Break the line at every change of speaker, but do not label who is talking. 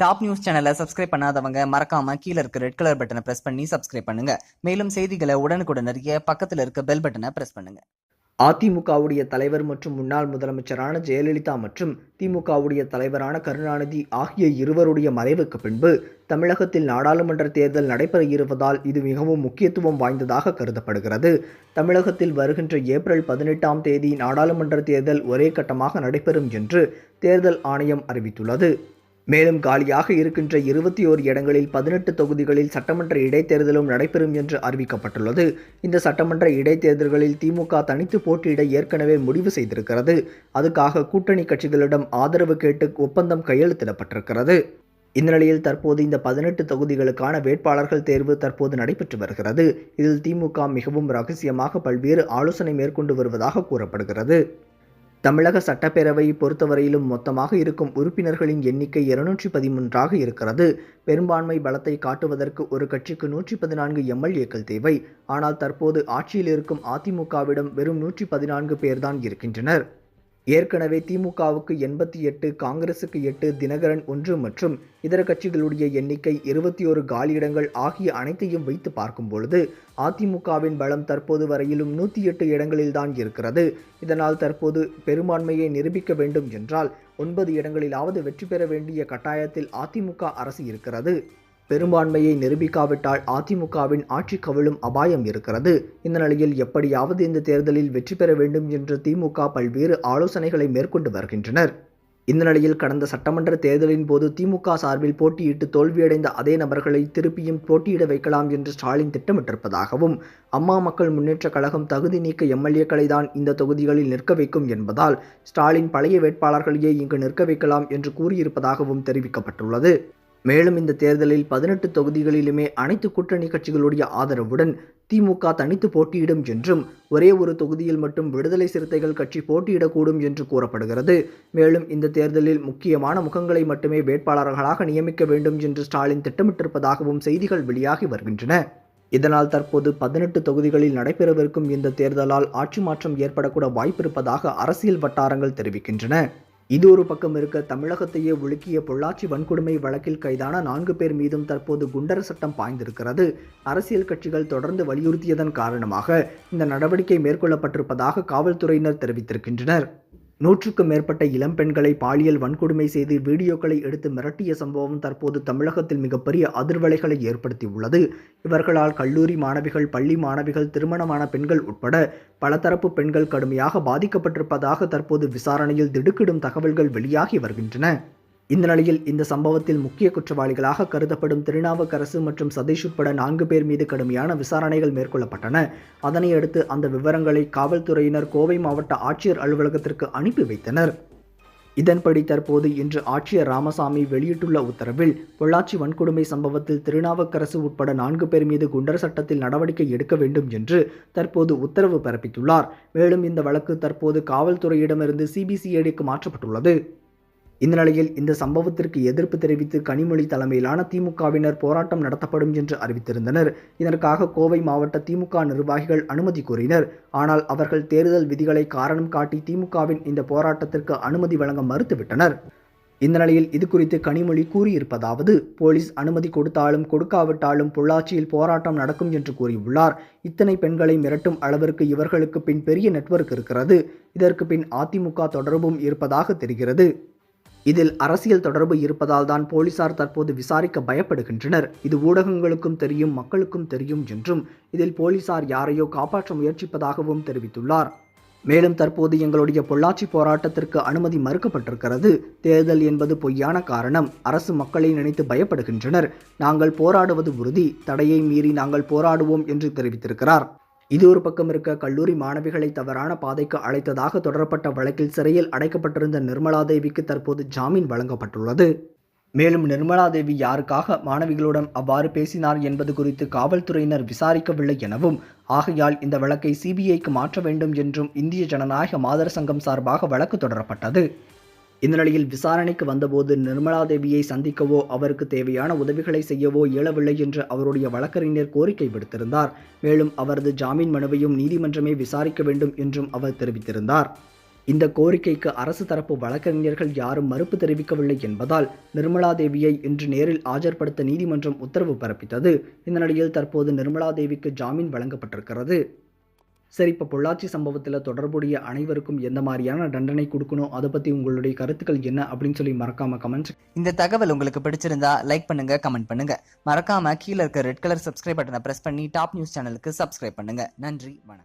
top news சேனலை subscribe பண்ணாதவங்க மறக்காம கீழே இருக்க ரெட் கலர் பட்டனை பிரஸ் பண்ணி சப்ஸ்கிரைப் பண்ணுங்க மேலும் செய்திகளை உடனுக்குடன் அறிய பக்கத்தில் இருக்க பெல் பட்டனை பிரஸ் பண்ணுங்க அதிமுகவுடைய தலைவர் மற்றும் முன்னாள் முதலமைச்சரான ஜெயலலிதா மற்றும் திமுகவுடைய தலைவரான கருணாநிதி ஆகிய இருவருடைய மறைவுக்கு பின்பு தமிழகத்தில் நாடாளுமன்ற தேர்தல் நடைபெற இருப்பதால் இது மிகவும் முக்கியத்துவம் வாய்ந்ததாக கருதப்படுகிறது தமிழகத்தில் வருகின்ற ஏப்ரல் பதினெட்டாம் தேதி நாடாளுமன்ற தேர்தல் ஒரே கட்டமாக நடைபெறும் என்று தேர்தல் ஆணையம் அறிவித்துள்ளது மேலும் காலியாக இருக்கின்ற இருபத்தி ஓர் இடங்களில் பதினெட்டு தொகுதிகளில் சட்டமன்ற இடைத்தேர்தலும் நடைபெறும் என்று அறிவிக்கப்பட்டுள்ளது இந்த சட்டமன்ற இடைத்தேர்தல்களில் திமுக தனித்து போட்டியிட ஏற்கனவே முடிவு செய்திருக்கிறது அதுக்காக கூட்டணி கட்சிகளிடம் ஆதரவு கேட்டு ஒப்பந்தம் கையெழுத்திடப்பட்டிருக்கிறது இந்த நிலையில் தற்போது இந்த பதினெட்டு தொகுதிகளுக்கான வேட்பாளர்கள் தேர்வு தற்போது நடைபெற்று வருகிறது இதில் திமுக மிகவும் ரகசியமாக பல்வேறு ஆலோசனை மேற்கொண்டு வருவதாக கூறப்படுகிறது தமிழக சட்டப்பேரவையை பொறுத்தவரையிலும் மொத்தமாக இருக்கும் உறுப்பினர்களின் எண்ணிக்கை இருநூற்றி பதிமூன்றாக இருக்கிறது பெரும்பான்மை பலத்தை காட்டுவதற்கு ஒரு கட்சிக்கு நூற்றி பதினான்கு எம்எல்ஏக்கள் தேவை ஆனால் தற்போது ஆட்சியில் இருக்கும் அதிமுகவிடம் வெறும் நூற்றி பதினான்கு பேர்தான் இருக்கின்றனர் ஏற்கனவே திமுகவுக்கு எண்பத்தி எட்டு காங்கிரசுக்கு எட்டு தினகரன் ஒன்று மற்றும் இதர கட்சிகளுடைய எண்ணிக்கை இருபத்தி ஒரு காலியிடங்கள் ஆகிய அனைத்தையும் வைத்து பார்க்கும்பொழுது அதிமுகவின் பலம் தற்போது வரையிலும் நூற்றி எட்டு இடங்களில்தான் இருக்கிறது இதனால் தற்போது பெரும்பான்மையை நிரூபிக்க வேண்டும் என்றால் ஒன்பது இடங்களிலாவது வெற்றி பெற வேண்டிய கட்டாயத்தில் அதிமுக அரசு இருக்கிறது பெரும்பான்மையை நிரூபிக்காவிட்டால் அதிமுகவின் ஆட்சி கவிழும் அபாயம் இருக்கிறது இந்த நிலையில் எப்படியாவது இந்த தேர்தலில் வெற்றி பெற வேண்டும் என்று திமுக பல்வேறு ஆலோசனைகளை மேற்கொண்டு வருகின்றனர் இந்த நிலையில் கடந்த சட்டமன்ற தேர்தலின் போது திமுக சார்பில் போட்டியிட்டு தோல்வியடைந்த அதே நபர்களை திருப்பியும் போட்டியிட வைக்கலாம் என்று ஸ்டாலின் திட்டமிட்டிருப்பதாகவும் அம்மா மக்கள் முன்னேற்ற கழகம் தகுதி நீக்க எம்எல்ஏக்களை தான் இந்த தொகுதிகளில் நிற்க வைக்கும் என்பதால் ஸ்டாலின் பழைய வேட்பாளர்களையே இங்கு நிற்க வைக்கலாம் என்று கூறியிருப்பதாகவும் தெரிவிக்கப்பட்டுள்ளது மேலும் இந்த தேர்தலில் பதினெட்டு தொகுதிகளிலுமே அனைத்து கூட்டணி கட்சிகளுடைய ஆதரவுடன் திமுக தனித்து போட்டியிடும் என்றும் ஒரே ஒரு தொகுதியில் மட்டும் விடுதலை சிறுத்தைகள் கட்சி போட்டியிடக்கூடும் என்று கூறப்படுகிறது மேலும் இந்த தேர்தலில் முக்கியமான முகங்களை மட்டுமே வேட்பாளர்களாக நியமிக்க வேண்டும் என்று ஸ்டாலின் திட்டமிட்டிருப்பதாகவும் செய்திகள் வெளியாகி வருகின்றன இதனால் தற்போது பதினெட்டு தொகுதிகளில் நடைபெறவிருக்கும் இந்த தேர்தலால் ஆட்சி மாற்றம் ஏற்படக்கூட வாய்ப்பிருப்பதாக அரசியல் வட்டாரங்கள் தெரிவிக்கின்றன இது ஒரு பக்கம் இருக்க தமிழகத்தையே ஒழுக்கிய பொள்ளாச்சி வன்கொடுமை வழக்கில் கைதான நான்கு பேர் மீதும் தற்போது குண்டர சட்டம் பாய்ந்திருக்கிறது அரசியல் கட்சிகள் தொடர்ந்து வலியுறுத்தியதன் காரணமாக இந்த நடவடிக்கை மேற்கொள்ளப்பட்டிருப்பதாக காவல்துறையினர் தெரிவித்திருக்கின்றனர் நூற்றுக்கும் மேற்பட்ட இளம் பெண்களை பாலியல் வன்கொடுமை செய்து வீடியோக்களை எடுத்து மிரட்டிய சம்பவம் தற்போது தமிழகத்தில் மிகப்பெரிய அதிர்வலைகளை ஏற்படுத்தியுள்ளது இவர்களால் கல்லூரி மாணவிகள் பள்ளி மாணவிகள் திருமணமான பெண்கள் உட்பட பலதரப்பு பெண்கள் கடுமையாக பாதிக்கப்பட்டிருப்பதாக தற்போது விசாரணையில் திடுக்கிடும் தகவல்கள் வெளியாகி வருகின்றன இந்த நிலையில் இந்த சம்பவத்தில் முக்கிய குற்றவாளிகளாக கருதப்படும் திருநாவுக்கரசு மற்றும் சதீஷ் உட்பட நான்கு பேர் மீது கடுமையான விசாரணைகள் மேற்கொள்ளப்பட்டன அதனையடுத்து அந்த விவரங்களை காவல்துறையினர் கோவை மாவட்ட ஆட்சியர் அலுவலகத்திற்கு அனுப்பி வைத்தனர் இதன்படி தற்போது இன்று ஆட்சியர் ராமசாமி வெளியிட்டுள்ள உத்தரவில் பொள்ளாச்சி வன்கொடுமை சம்பவத்தில் திருநாவுக்கரசு உட்பட நான்கு பேர் மீது குண்டர் சட்டத்தில் நடவடிக்கை எடுக்க வேண்டும் என்று தற்போது உத்தரவு பிறப்பித்துள்ளார் மேலும் இந்த வழக்கு தற்போது காவல்துறையிடமிருந்து சிபிசிஐடிக்கு மாற்றப்பட்டுள்ளது இந்த நிலையில் இந்த சம்பவத்திற்கு எதிர்ப்பு தெரிவித்து கனிமொழி தலைமையிலான திமுகவினர் போராட்டம் நடத்தப்படும் என்று அறிவித்திருந்தனர் இதற்காக கோவை மாவட்ட திமுக நிர்வாகிகள் அனுமதி கோரினர் ஆனால் அவர்கள் தேர்தல் விதிகளை காரணம் காட்டி திமுகவின் இந்த போராட்டத்திற்கு அனுமதி வழங்க மறுத்துவிட்டனர் இந்த நிலையில் இதுகுறித்து கனிமொழி கூறியிருப்பதாவது போலீஸ் அனுமதி கொடுத்தாலும் கொடுக்காவிட்டாலும் பொள்ளாச்சியில் போராட்டம் நடக்கும் என்று கூறியுள்ளார் இத்தனை பெண்களை மிரட்டும் அளவிற்கு இவர்களுக்கு பின் பெரிய நெட்வொர்க் இருக்கிறது இதற்கு பின் அதிமுக தொடர்பும் இருப்பதாக தெரிகிறது இதில் அரசியல் தொடர்பு இருப்பதால் தான் போலீசார் தற்போது விசாரிக்க பயப்படுகின்றனர் இது ஊடகங்களுக்கும் தெரியும் மக்களுக்கும் தெரியும் என்றும் இதில் போலீசார் யாரையோ காப்பாற்ற முயற்சிப்பதாகவும் தெரிவித்துள்ளார் மேலும் தற்போது எங்களுடைய பொள்ளாச்சி போராட்டத்திற்கு அனுமதி மறுக்கப்பட்டிருக்கிறது தேர்தல் என்பது பொய்யான காரணம் அரசு மக்களை நினைத்து பயப்படுகின்றனர் நாங்கள் போராடுவது உறுதி தடையை மீறி நாங்கள் போராடுவோம் என்று தெரிவித்திருக்கிறார் இது ஒரு பக்கம் இருக்க கல்லூரி மாணவிகளை தவறான பாதைக்கு அழைத்ததாக தொடரப்பட்ட வழக்கில் சிறையில் அடைக்கப்பட்டிருந்த நிர்மலா தேவிக்கு தற்போது ஜாமீன் வழங்கப்பட்டுள்ளது மேலும் நிர்மலா தேவி யாருக்காக மாணவிகளுடன் அவ்வாறு பேசினார் என்பது குறித்து காவல்துறையினர் விசாரிக்கவில்லை எனவும் ஆகையால் இந்த வழக்கை சிபிஐக்கு மாற்ற வேண்டும் என்றும் இந்திய ஜனநாயக மாதர் சங்கம் சார்பாக வழக்கு தொடரப்பட்டது இந்த நிலையில் விசாரணைக்கு வந்தபோது நிர்மலா தேவியை சந்திக்கவோ அவருக்கு தேவையான உதவிகளை செய்யவோ இயலவில்லை என்று அவருடைய வழக்கறிஞர் கோரிக்கை விடுத்திருந்தார் மேலும் அவரது ஜாமீன் மனுவையும் நீதிமன்றமே விசாரிக்க வேண்டும் என்றும் அவர் தெரிவித்திருந்தார் இந்த கோரிக்கைக்கு அரசு தரப்பு வழக்கறிஞர்கள் யாரும் மறுப்பு தெரிவிக்கவில்லை என்பதால் நிர்மலா தேவியை இன்று நேரில் ஆஜர்படுத்த நீதிமன்றம் உத்தரவு பிறப்பித்தது இந்த நிலையில் தற்போது நிர்மலா தேவிக்கு ஜாமீன் வழங்கப்பட்டிருக்கிறது சரி இப்போ பொள்ளாச்சி சம்பவத்தில் தொடர்புடைய அனைவருக்கும் எந்த மாதிரியான தண்டனை கொடுக்கணும் அதை பற்றி உங்களுடைய கருத்துக்கள் என்ன அப்படின்னு சொல்லி மறக்காம கமெண்ட்ஸ் இந்த தகவல் உங்களுக்கு பிடிச்சிருந்தா லைக் பண்ணுங்க கமெண்ட் பண்ணுங்க மறக்காம கீழே இருக்க ரெட் கலர் சப்ஸ்கிரைப் பட்டனை பிரஸ் பண்ணி டாப் நியூஸ் சேனலுக்கு சப்ஸ்கிரைப் பண்ணுங்க நன்றி வணக்கம்